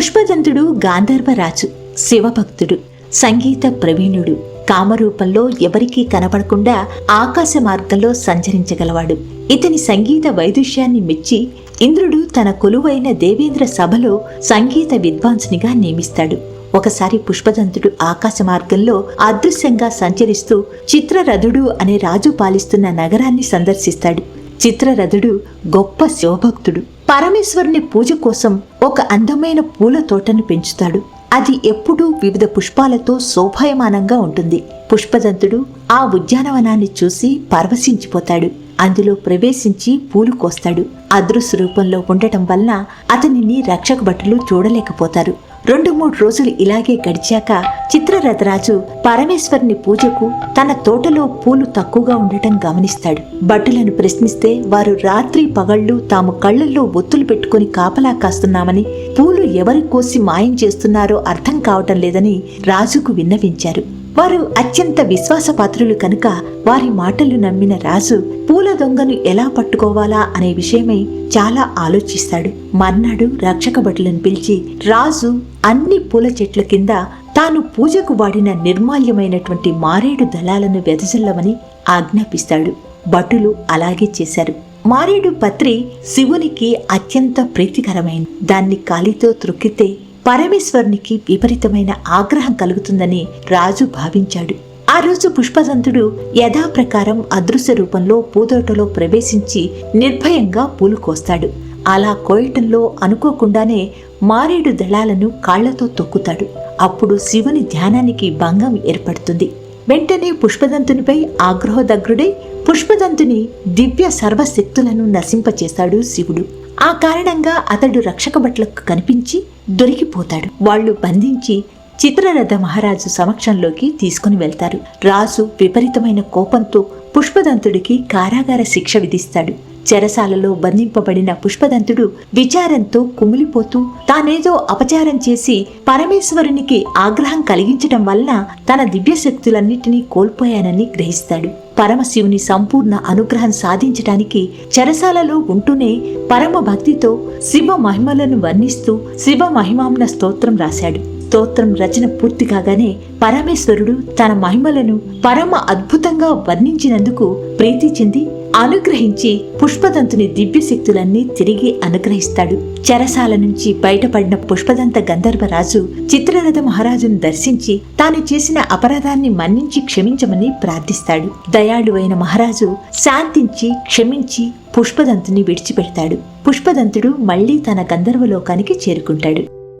పుష్పదంతుడు గాంధర్వరాజు శివభక్తుడు సంగీత ప్రవీణుడు కామరూపంలో ఎవరికీ కనపడకుండా ఆకాశ మార్గంలో సంచరించగలవాడు. ఇతని సంగీత వైదుష్యాన్ని మెచ్చి ఇంద్రుడు తన కొలువైన దేవేంద్ర సభలో సంగీత విద్వాంసునిగా నియమిస్తాడు. ఒకసారి పుష్పదంతుడు ఆకాశ మార్గంలో అదృశ్యంగా సంచరిస్తూ చిత్రరథుడు అనే రాజు పాలిస్తున్న నగరాన్ని సందర్శిస్తాడు. చిత్రరథుడు గొప్ప శివభక్తుడు. పరమేశ్వరుని పూజ కోసం ఒక అందమైన పూల తోటను పెంచుతాడు. అది ఎప్పుడూ వివిధ పుష్పాలతో శోభాయమానంగా ఉంటుంది. పుష్పదంతుడు ఆ ఉద్యానవనాన్ని చూసి పరవశించిపోతాడు. అందులో ప్రవేశించి పూలు కోస్తాడు. అదృశ్య రూపంలో ఉండటం వలన అతనిని రక్షక భటులు చూడలేకపోతారు. రెండు మూడు రోజులు ఇలాగే గడిచాక చిత్రరథరాజు పరమేశ్వరుని పూజకు తన తోటలో పూలు తక్కువగా ఉండటం గమనిస్తాడు. భటులను ప్రశ్నిస్తే వారు రాత్రి పగళ్ళు తాము కళ్ళల్లో ఒత్తులు పెట్టుకుని కాపలా కాస్తున్నామని పూలు ఎవరి కోసి మాయం చేస్తున్నారో అర్థం కావటం లేదని రాజుకు విన్నవించారు. వారు అత్యంత విశ్వాసపాత్రులు కనుక వారి మాటలు నమ్మిన రాజు పూల దొంగను ఎలా పట్టుకోవాలా అనే విషయమై చాలా ఆలోచిస్తాడు. మర్నాడు రక్షక భటులను పిలిచి రాజు అన్ని పూల చెట్ల కింద తాను పూజకు వాడిన నిర్మాల్యమైనటువంటి మారేడు దళాలను వెదజల్లమని ఆజ్ఞాపిస్తాడు. భటులు అలాగే చేశారు. మారేడు పత్రి శివునికి అత్యంత ప్రీతికరమైంది. దాన్ని కాలితో త్రొక్కితే పరమేశ్వరునికి విపరీతమైన ఆగ్రహం కలుగుతుందని రాజు భావించాడు. ఆ రోజు పుష్పదంతుడు యథాప్రకారం అదృశ్య రూపంలో పూదోటలో ప్రవేశించి నిర్భయంగా పూలు కోస్తాడు. అలా కోయటంలో అనుకోకుండానే మారేడు దళాలను కాళ్ళతో తొక్కుతాడు. అప్పుడు శివుని ధ్యానానికి భంగం ఏర్పడుతుంది. వెంటనే పుష్పదంతునిపై ఆగ్రహదగ్రుడై పుష్పదంతుని దివ్య సర్వశక్తులను నశింపచేశాడు శివుడు. ఆ కారణంగా అతడు రక్షక భట్లకు కనిపించి దొరికిపోతాడు. వాళ్ళు బంధించి చిత్రరథ మహారాజు సమక్షంలోకి తీసుకుని వెళ్తారు. రాజు విపరీతమైన కోపంతో పుష్పదంతుడికి కారాగార శిక్ష విధిస్తాడు. చెరసాలలో బంధింపబడిన పుష్పదంతుడు విచారంతో కుమిలిపోతూ తానేదో అపచారం చేసి పరమేశ్వరునికి ఆగ్రహం కలిగించటం వలన తన దివ్యశక్తులన్నిటినీ కోల్పోయానని గ్రహిస్తాడు. పరమశివుని సంపూర్ణ అనుగ్రహం సాధించటానికి చెరసాలలో ఉంటూనే పరమ భక్తితో శివ మహిమలను వర్ణిస్తూ శివ మహిమాంన స్తోత్రం రాశాడు. స్తోత్రం రచన పూర్తి కాగానే పరమేశ్వరుడు తన మహిమలను పరమ అద్భుతంగా వర్ణించినందుకు ప్రీతి చెంది అనుగ్రహించి పుష్పదంతుని దివ్యశక్తులన్నీ తిరిగి అనుగ్రహిస్తాడు. చెరసాల నుంచి బయటపడిన పుష్పదంత గంధర్వరాజు చిత్రరథ మహారాజును దర్శించి తాను చేసిన అపరాధాన్ని మన్నించి క్షమించమని ప్రార్థిస్తాడు. దయాళువైన మహారాజు శాంతించి క్షమించి పుష్పదంతుని విడిచిపెడతాడు. పుష్పదంతుడు మళ్ళీ తన గంధర్వలోకానికి చేరుకుంటాడు.